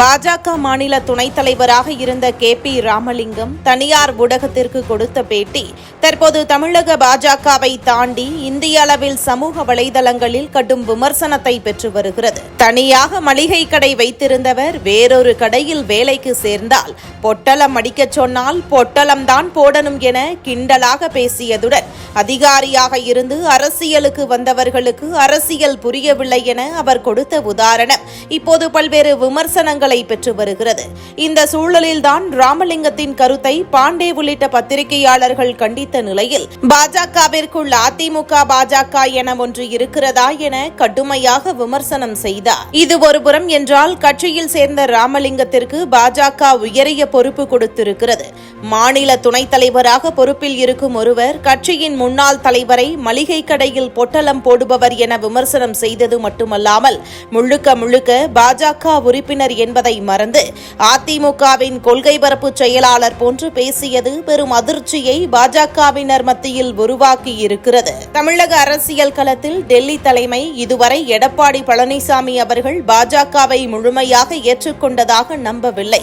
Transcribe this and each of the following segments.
பாஜக மாநில துணைத் தலைவராக இருந்த கே பி ராமலிங்கம் தனியார் ஊடகத்திற்கு கொடுத்த பேட்டி தற்போது தமிழக பாஜகவை தாண்டி இந்திய அளவில் சமூக வலைதளங்களில் கடும் விமர்சனத்தை பெற்று வருகிறது. தனியாக மளிகை கடை வைத்திருந்தவர் வேறொரு கடையில் வேலைக்கு சேர்ந்தால் பொட்டலம் அடிக்கச் சொன்னால் பொட்டலம்தான் போடணும் என கிண்டலாக பேசியதுடன் அதிகாரியாக இருந்து அரசியலுக்கு வந்தவர்களுக்கு அரசியல் புரியவில்லை என அவர் கொடுத்த உதாரணம். இப்போது பல்வேறு விமர்சனங்கள் பெற்று வருகிறது. இந்த சூழலில்தான் ராமலிங்கத்தின் கருத்தை பாண்டே உள்ளிட்ட பத்திரிகையாளர்கள் கண்டித்த நிலையில் பாஜகவிற்குள் அதிமுக பாஜக என ஒன்று இருக்கிறதா என கடுமையாக விமர்சனம் செய்தார். இது ஒருபுறம் என்றால் கட்சியில் சேர்ந்த ராமலிங்கத்திற்கு பாஜக உயரிய பொறுப்பு கொடுத்திருக்கிறது. மாநில துணைத் தலைவராக பொறுப்பில் இருக்கும் ஒருவர் கட்சியின் முன்னாள் தலைவரை மளிகை கடையில் பொட்டலம் போடுபவர் என விமர்சனம் செய்தது மட்டுமல்லாமல் முழுக்க முழுக்க பாஜக உறுப்பினர் என்பதை மறந்து அதிமுகவின் கொள்கை பரப்பு செயலாளர் போன்று பேசியது பெரும் அதிர்ச்சியை பாஜகவினர் மத்தியில் உருவாக்கி இருக்கிறது தமிழக அரசியல் களத்தில் டெல்லி தலைமை இதுவரை எடப்பாடி பழனிசாமி அவர்கள் பாஜகவை முழுமையாக ஏற்றுக்கொண்டதாக நம்பவில்லை.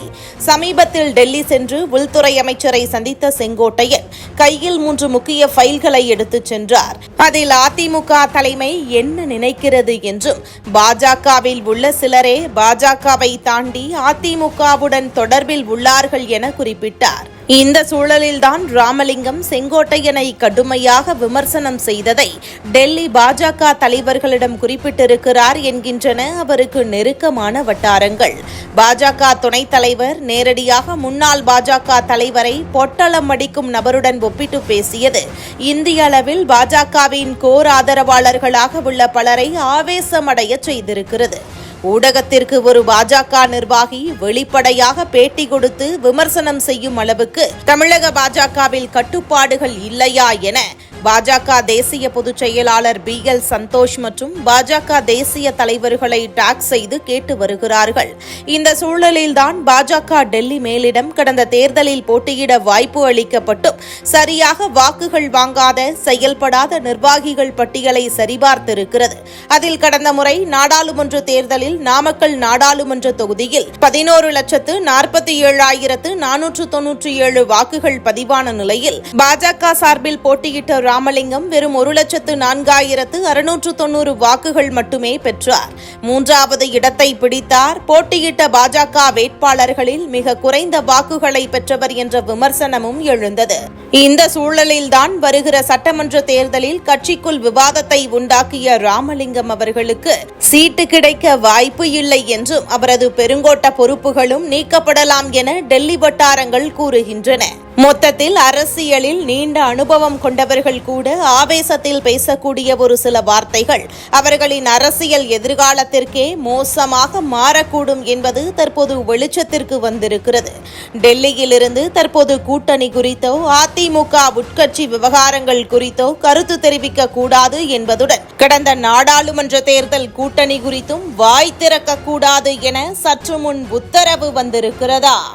சமீபத்தில் டெல்லி சென்று உள்துறை அமைச்சர் சந்தித்த செங்கோட்டையன் கையில் மூன்று முக்கிய ஃபைல்களை எடுத்துச் சென்றார். அதில் அதிமுக தலைமை என்ன நினைக்கிறது என்றும் பாஜகவில் உள்ள சிலரே பாஜகவை தாண்டி அதிமுகவுடன் தொடர்பில் உள்ளார்கள் என குறிப்பிட்டார். இந்த சூழலில்தான் ராமலிங்கம் செங்கோட்டையனை கடுமையாக விமர்சனம் செய்ததை டெல்லி பாஜக தலைவர்களிடம் குறிப்பிட்டிருக்கிறார் என்கின்றன அவருக்கு நெருக்கமான வட்டாரங்கள். பாஜக துணைத் தலைவர் நேரடியாக முன்னாள் பாஜக தலைவரை பொட்டளம் அடிக்கும் நபருடன் ஒப்பிட்டு பேசியது. இந்திய அளவில் பாஜகவின் கோர் ஆதரவாளர்களாக உள்ள பலரை ஆவேசமடைய செய்திருக்கிறது. ஊடகத்திற்கு ஒரு பாஜக நிர்வாகி வெளிப்படையாக பேட்டி கொடுத்து விமர்சனம் செய்யும் அளவுக்கு தமிழக பாஜகவில் கட்டுப்பாடுகள் இல்லையா என பாஜக தேசிய பொதுச் செயலாளர் பி எல் சந்தோஷ் மற்றும் பாஜக தேசிய தலைவர்களை டாக் செய்து கேட்டு வருகிறார்கள். இந்த சூழலில்தான் பாஜக டெல்லி மேலிடம் கடந்த தேர்தலில் போட்டியிட வாய்ப்பு அளிக்கப்பட்டும் சரியாக வாக்குகள் வாங்காத செயல்படாத நிர்வாகிகள் பட்டியலை சரிபார்த்திருக்கிறது. அதில் கடந்த முறை நாடாளுமன்ற தேர்தலில் நாமக்கல் நாடாளுமன்ற தொகுதியில் பதினோரு லட்சத்து நாற்பத்தி ஏழாயிரத்து நானூற்று தொன்னூற்றி ஏழு வாக்குகள் பதிவான நிலையில் பாஜக சார்பில் போட்டியிட்ட ராமலிங்கம் வெறும் ஒரு லட்சத்து நான்காயிரத்து அறுநூற்று தொன்னூறு வாக்குகள் மட்டுமே பெற்றார். மூன்றாவது இடத்தை பிடித்தார். போட்டியிட்ட பாஜக வேட்பாளர்களில் மிக குறைந்த வாக்குகளை பெற்றவர் என்ற விமர்சனமும் எழுந்தது. இந்த சூழலில்தான் வருகிற சட்டமன்ற தேர்தலில் கட்சிக்குள் விவாதத்தை உண்டாக்கிய ராமலிங்கம் அவர்களுக்கு சீட்டு கிடைக்க வாய்ப்பு இல்லை என்றும் அவரது பெருங்கோட்ட பொறுப்புகளும் நீக்கப்படலாம் என டெல்லி வட்டாரங்கள் கூறுகின்றன. மொத்தத்தில் அரசியலில் நீண்ட அனுபவம் கொண்டவர்கள் கூட ஆவேசத்தில் பேசக்கூடிய ஒரு சில வார்த்தைகள். அவர்களின் அரசியல் எதிர்காலத்திற்கே மோசமாக மாறக்கூடும் என்பது தற்போது வெளிச்சத்திற்கு வந்திருக்கிறது. டெல்லியிலிருந்து தற்போது கூட்டணி குறித்தோ அதிமுக உட்கட்சி விவகாரங்கள் குறித்தோ கருத்து தெரிவிக்க கூடாது என்பதுடன் கடந்த நாடாளுமன்ற தேர்தல் கூட்டணி குறித்தும் வாய் திறக்கக்கூடாது என சற்று முன் உத்தரவு வந்திருக்கிறதா?